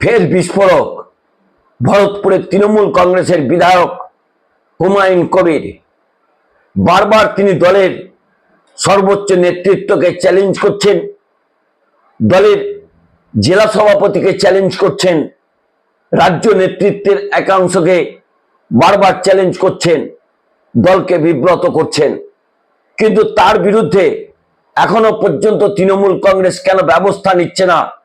ফের বিস্ফোরক। ভরতপুরের তৃণমূল কংগ্রেসের বিধায়ক হুমায়ুন কবির। বারবার তিনি দলের সর্বোচ্চ নেতৃত্বকে চ্যালেঞ্জ করছেন। দলের জেলা সভাপতিকে চ্যালেঞ্জ করছেন। রাজ্য নেতৃত্বের একাংশকে বারবার চ্যালেঞ্জ করছেন। দলকে বিব্রত করছেন। কিন্তু তার বিরুদ্ধে এখনও পর্যন্ত তৃণমূল কংগ্রেস কেন ব্যবস্থা নিচ্ছে না?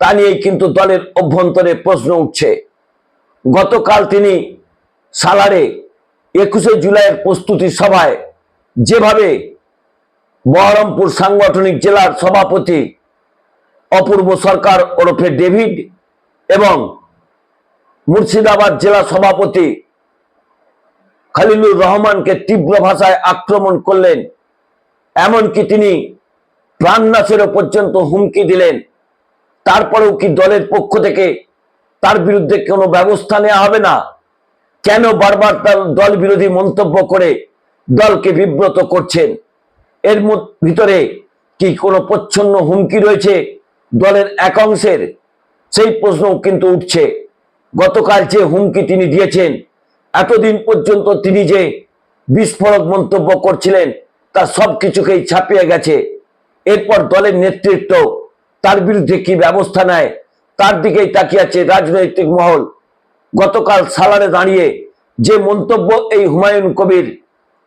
তা নিয়ে কিন্তু দলের অভ্যন্তরে প্রশ্ন উঠছে। গতকাল তিনি সালারে একুশে জুলাইয়ের প্রস্তুতি সভায় যেভাবে বহরমপুর সাংগঠনিক জেলার সভাপতি, অপূর্ব সরকার ওরফে ডেভিড এবং মুর্শিদাবাদ জেলা সভাপতি খালিলুর রহমানকে তীব্র ভাষায় আক্রমণ করলেন। এমনকি তিনি প্রাণনাশেরও পর্যন্ত হুমকি দিলেন। তারপরেও কি দলের পক্ষ থেকে তার বিরুদ্ধে কোনো ব্যবস্থা নেওয়া হবে না? কেন বারবার তার দল বিরোধী মন্তব্য করে দলকে বিব্রত করছেন? এর ভিতরে কি কোনো প্রচ্ছন্ন হুমকি রয়েছে দলের একাংশের সেই প্রশ্ন কিন্তু উঠছে। গতকাল যে হুমকি তিনি দিয়েছেন, এতদিন পর্যন্ত তিনি যে বিস্ফোরক মন্তব্য করছিলেন, তা সব কিছুকেই ছাপিয়ে গেছে। এরপর দলের নেতৃত্ব তার বিরুদ্ধে কি ব্যবস্থা নেয়? তার দিকেই তাকিয়ে আছে রাজনৈতিক মহল। গতকাল সালারে দাঁড়িয়ে যে মন্তব্য এই হুমায়ুন কবির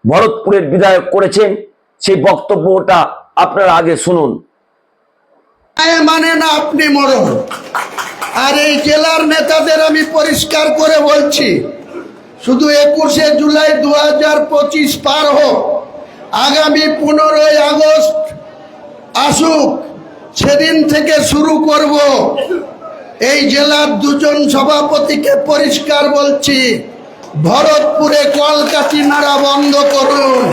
ভরতপুরের বিধায়ক করেছেন, সেই বক্তব্যটা আপনারা আগে শুনুন। মানে না আপনি মরণ। আর এই জেলার নেতাদের আমি পরিষ্কার করে বলছি, শুধু একুশে জুলাই দু হাজার পঁচিশ পার হোক, আগামী পনেরোই আগস্ট আসুক সেদিন থেকে শুরু করব। এই জেলার দুজন সভাপতিকে পরিষ্কার বলছি, ভরতপুরে কলকাতি নাড়া বন্ধ করুন।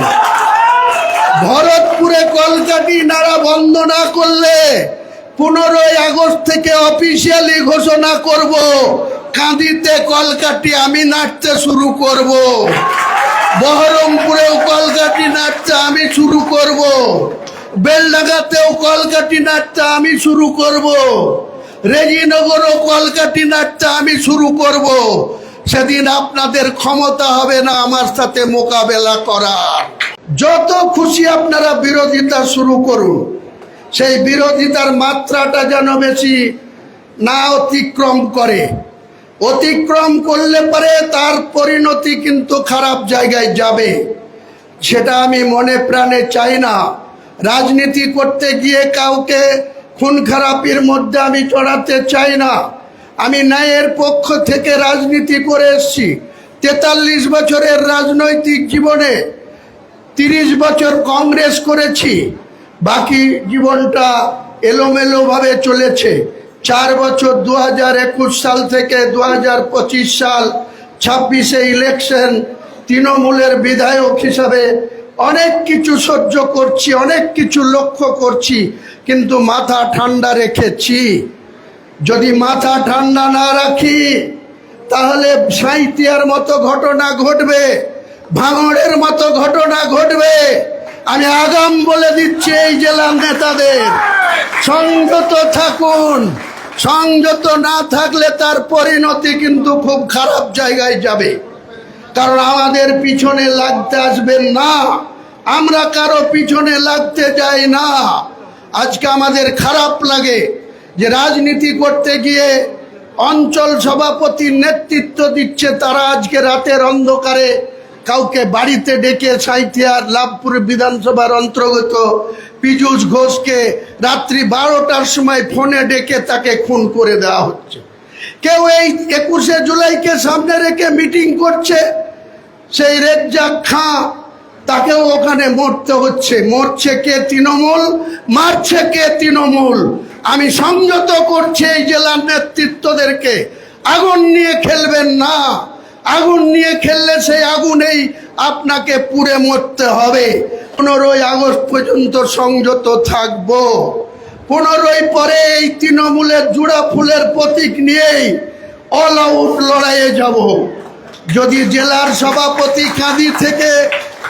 ভরতপুরে কলকাতি নাড়া বন্ধ না করলে পনেরোই আগস্ট থেকে অফিসিয়ালি ঘোষণা করব, কাঁদিতে কলকাটি আমি নাচতে শুরু করব। বহরমপুরেও কলকাটি নাচতে আমি শুরু করব। বেলডাঙ্গাতেও কলকাটি নাচতে আমি শুরু করব। রেজিনগরও কলকাটি নাচতে আমি শুরু করব। সেদিন আপনাদের ক্ষমতা হবে না আমার সাথে মোকাবেলা করার। যত খুশি আপনারা বিরোধিতা শুরু করুন। সেই বিরোধিতার মাত্রাটা যেন বেশি না অতিক্রম করে। অতিক্রম করলে পরে তার পরিণতি কিন্তু খারাপ জায়গায় যাবে। সেটা আমি মনে প্রাণে চাই না। রাজনীতি করতে গিয়ে কাউকে খুন খারাপির মধ্যে আমি চড়াতে চাই না। আমি ন্যায়ের পক্ষ থেকে রাজনীতি করে এসছি। তেতাল্লিশ বছরের রাজনৈতিক জীবনে তিরিশ বছর কংগ্রেস করেছি। বাকি জীবনটা এলোমেলোভাবে চলেছে। চার বছর দু হাজার একুশ সাল থেকে দু হাজার পঁচিশ সাল ছাব্বিশে ইলেকশন তৃণমূলের বিধায়ক হিসাবে অনেক কিছু সহ্য করছি, অনেক কিছু লক্ষ্য করছি, কিন্তু মাথা ঠান্ডা রেখেছি। যদি মাথা ঠান্ডা না রাখি, তাহলে সাঁইতিয়ার মতো ঘটনা ঘটবে, ভাঙড়ের মতো ঘটনা ঘটবে। আমি আগাম বলে দিচ্ছি এই জেলার নেতাদের, সংযত থাকুন। সংযত না থাকলে তার পরিণতি কিন্তু খুব খারাপ জায়গায় যাবে। কারণ আমাদের পিছনে লাগতে আসবেন না। আমরা কারও পিছনে লাগতে যাই না। আজকে আমাদের খারাপ লাগে যে রাজনীতি করতে গিয়ে অঞ্চল সভাপতির নেতৃত্ব দিচ্ছে তারা আজকে রাতের অন্ধকারে। কাউকে বাড়িতে ডেকে সাঁইথিয়ার লাভপুর বিধানসভার অন্তর্গত পীযূষ ঘোষকে রাত্রি বারোটার সময় ফোনে ডেকে তাকে খুন করে দেওয়া হচ্ছে। কেউ এই একুশে জুলাইকে সামনে রেখে মিটিং করছে। সেই রেজ্জাক খাঁ তাকেও ওখানে মরতে হচ্ছে। মরছে কে তৃণমূল? মারছে কে তৃণমূল? আমি সংযত করছি এই জেলার নেতৃত্বদেরকে। আগুন নিয়ে খেলবেন না। আগুন নিয়ে খেললে সেই আগুনেই আপনাকে পুড়ে মরতে হবে। পনেরোই আগস্ট পর্যন্ত সংযত থাকব। পনেরোই পরে এই তৃণমূলের জুড়া ফুলের প্রতীক নিয়েই অল আউট লড়াইয়ে যাব। যদি জেলার সভাপতি কাঁদি থেকে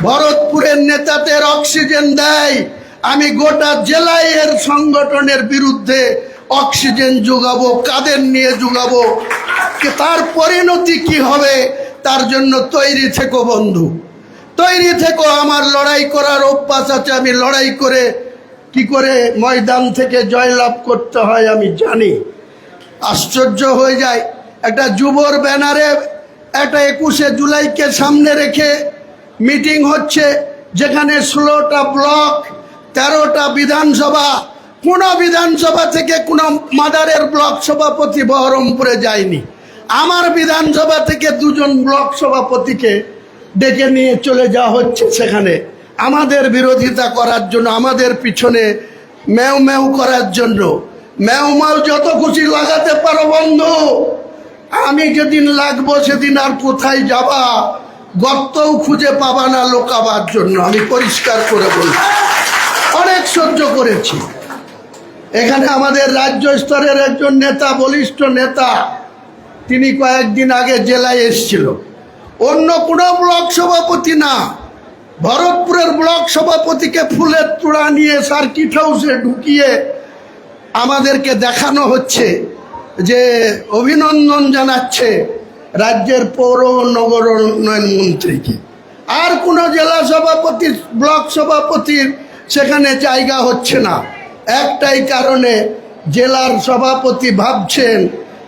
ভরতপুরের নেতাদের অক্সিজেন দেয়। আমি গোটা জেলায় এর সংগঠনের বিরুদ্ধে অক্সিজেন যোগাবো, কাদের নিয়ে যোগাবো তার পরিণতি কি হবে, তার জন্য তৈরি থেকো বন্ধু। তৈরি থেকো, আমার লড়াই করার অভ্যাস আছে, আমি লড়াই করে কি করে ময়দান থেকে জয়লাভ করতে হয় আমি জানি। আশ্চর্য হয়ে যায়, একটা যুবর ব্যানারে একটা একুশে জুলাইকে সামনে রেখে মিটিং হচ্ছে যেখানে ষোলোটা ব্লক, তেরোটা বিধানসভা। কোনো বিধানসভা থেকে কোনো মাদারের ব্লক সভাপতি বহরমপুরে যায়নি। আমার বিধানসভা থেকে দুজন ব্লক সভাপতিকে ডেকে নিয়ে চলে যাওয়া হচ্ছে সেখানে। আমাদের বিরোধিতা করার জন্য, আমাদের পিছনে ম্যাও ম্যাও করার জন্য। ম্যাও ম্যাও যত খুশি লাগাতে পারো বন্ধু। আমি যেদিন লাগবো সেদিন আর কোথায় যাবা? গর্তও খুঁজে পাবা না লোকাবার জন্য। আমি পরিষ্কার করে বলছি অনেক সহ্য করেছি। এখানে আমাদের রাজ্য স্তরের একজন নেতা, বলিষ্ঠ নেতা, তিনি কয়েকদিন আগে জেলায় এসেছিল। অন্য কোনো ব্লক সভাপতি না। ভরতপুরের ব্লক সভাপতিকে ফুলের তোড়া নিয়ে সার্কিট হাউসে ঢুকিয়ে আমাদেরকে দেখানো হচ্ছে যে অভিনন্দন জানাচ্ছে। রাজ্যের পৌর নগর উন্নয়ন মন্ত্রীকে। আর কোনো জেলা সভাপতি, ব্লক সভাপতির সেখানে জায়গা হচ্ছে না। একটাই কারণে জেলার সভাপতি ভাবছেন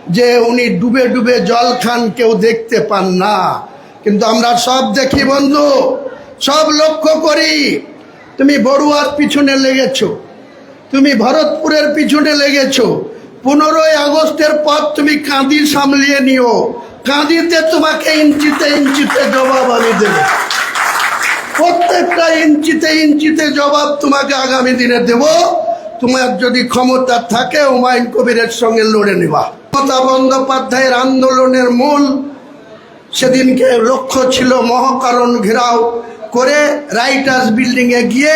যে উনি ডুবে ডুবে জল খান, কেউ দেখতে পান না। কিন্তু আমরা সব দেখি, বন্ধু, সব লক্ষ্য করি। তুমি বড়ুয়ার পিছনে লেগেছো। তুমি ভরতপুরের পিছনে লেগেছো। পনেরোই আগস্টের পর তুমি কাঁদি সামলিয়ে নিও। কাঁদিতে তোমাকে ইঞ্চিতে ইঞ্চিতে জবাব আমি দেব। প্রত্যেকটা ইঞ্চিতে ইঞ্চিতে জবাব তোমাকে আগামী দিনে দেব। তোমার যদি ক্ষমতা থাকে হুমায়ুন কবিরের সঙ্গে লড়ে নেবা। মমতা বন্দ্যোপাধ্যায়ের আন্দোলনের মূল সেদিনকে লক্ষ্য ছিল মহাকারণ ঘেরাও করে রাইটার্স বিল্ডিংয়ে গিয়ে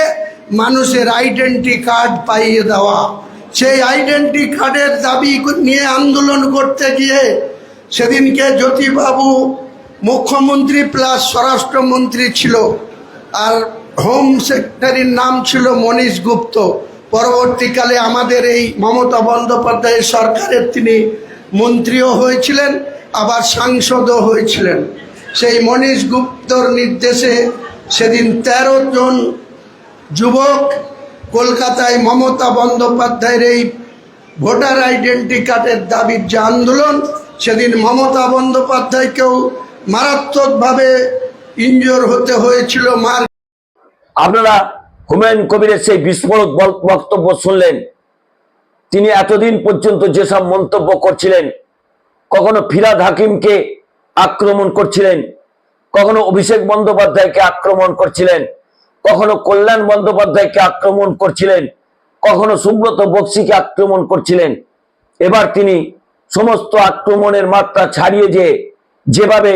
মানুষের আইডেন্টি কার্ড পাইয়ে দেওয়া। সেই আইডেন্টি কার্ডের দাবি নিয়ে আন্দোলন করতে গিয়ে সেদিনকে জ্যোতিবাবু মুখ্যমন্ত্রী প্লাস স্বরাষ্ট্রমন্ত্রী ছিল, আর হোম সেক্রেটারির নাম ছিল মনীষ গুপ্ত। পরবর্তীকালে আমাদের এই মমতা বন্দ্যোপাধ্যায়ের সরকারের তিনি মন্ত্রীও হয়েছিলেন, আবার সাংসদও হয়েছিলেন। সেই মনীষ গুপ্তর নির্দেশে সেদিন তেরো জন যুবক কলকাতায় মমতা বন্দ্যোপাধ্যায়ের এই ভোটার আইডেন্টি কার্ডের দাবির যে আন্দোলন সেদিন মমতা বন্দ্যোপাধ্যায়কেও মারাত্মকভাবে ইনজোর হতে হয়েছিল মার আপনারা হুমায়ুন কবিরের সেই বিস্ফোরক বক্তব্য শুনলেন। তিনি এতদিন পর্যন্ত যেসব মন্তব্য করছিলেন, কখনো ফিরাদ হাকিমকে আক্রমণ করছিলেন, কখনো অভিষেক বন্দ্যোপাধ্যায়কে আক্রমণ করছিলেন, কখনো কল্যাণ বন্দ্যোপাধ্যায়কে আক্রমণ করছিলেন, কখনো সুব্রত বক্সিকে আক্রমণ করছিলেন। এবার তিনি সমস্ত আক্রমণের মাত্রা ছাড়িয়ে যে যেভাবে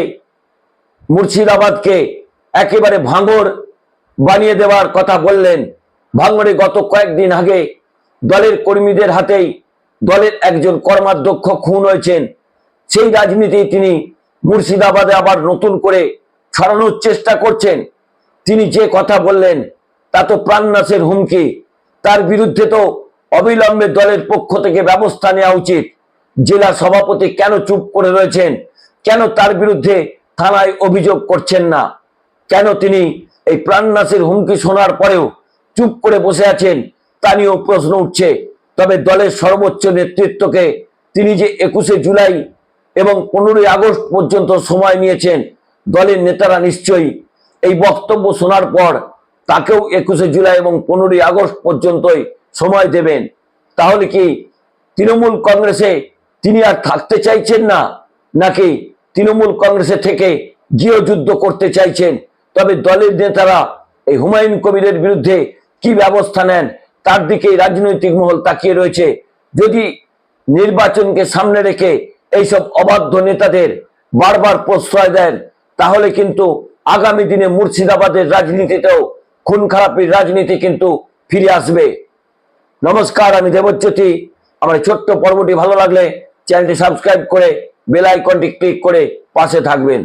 মুর্শিদাবাদকে একেবারে ভাঙর বানিয়ে দেওয়ার কথা বললেন, ভাঙড়ে গত কয়েকদিন আগে দলের কর্মীদের হাতেই দলের একজন কর্মাধ্যক্ষ খুন হয়েছেন। সেই রাজনীতি তিনি মুর্শিদাবাদে আবার নতুন করে ছড়ানোর চেষ্টা করছেন। তিনি যে কথা বললেন, তা তো প্রাণনাশের হুমকি। তার বিরুদ্ধে তো অবিলম্বে দলের পক্ষ থেকে ব্যবস্থা নেওয়া উচিত। জেলা সভাপতি কেন চুপ করে রয়েছেন? কেন তার বিরুদ্ধে থানায় অভিযোগ করছেন না? কেন তিনি এই প্রাণনাশের হুমকি শোনার পরেও চুপ করে বসে আছেন? তা নিয়েও প্রশ্ন উঠছে। তবে দলের সর্বোচ্চ নেতৃত্বকে তিনি যে একুশে জুলাই এবং পনেরোই আগস্ট পর্যন্ত সময় নিয়েছেন, দলের নেতারা নিশ্চয়ই এই বক্তব্য শোনার পর তাকেও একুশে জুলাই এবং পনেরোই আগস্ট পর্যন্তই সময় দেবেন। তাহলে কি তৃণমূল কংগ্রেসে তিনি আর থাকতে চাইছেন না, নাকি তৃণমূল কংগ্রেসে থেকে গৃহযুদ্ধ করতে চাইছেন? তবে দলের নেতারা এই হুমায়ুন কবিরের বিরুদ্ধে কি ব্যবস্থা নেন, তার দিকে রাজনৈতিক মহল তাকিয়ে রয়েছে। যদি নির্বাচনকে সামনে রেখে এইসব অবাধ্য নেতাদের বারবার প্রশ্রয় দেন, তাহলে কিন্তু আগামী দিনে মুর্শিদাবাদের রাজনীতিতেও খুন খারাপির রাজনীতি কিন্তু ফিরে আসবে। নমস্কার, আমি দেবজ্যোতি। আমার ছোট্ট পর্বটি ভালো লাগলে চ্যানেলটি সাবস্ক্রাইব করে বেল আইকনটি ক্লিক করে পাশে থাকবেন।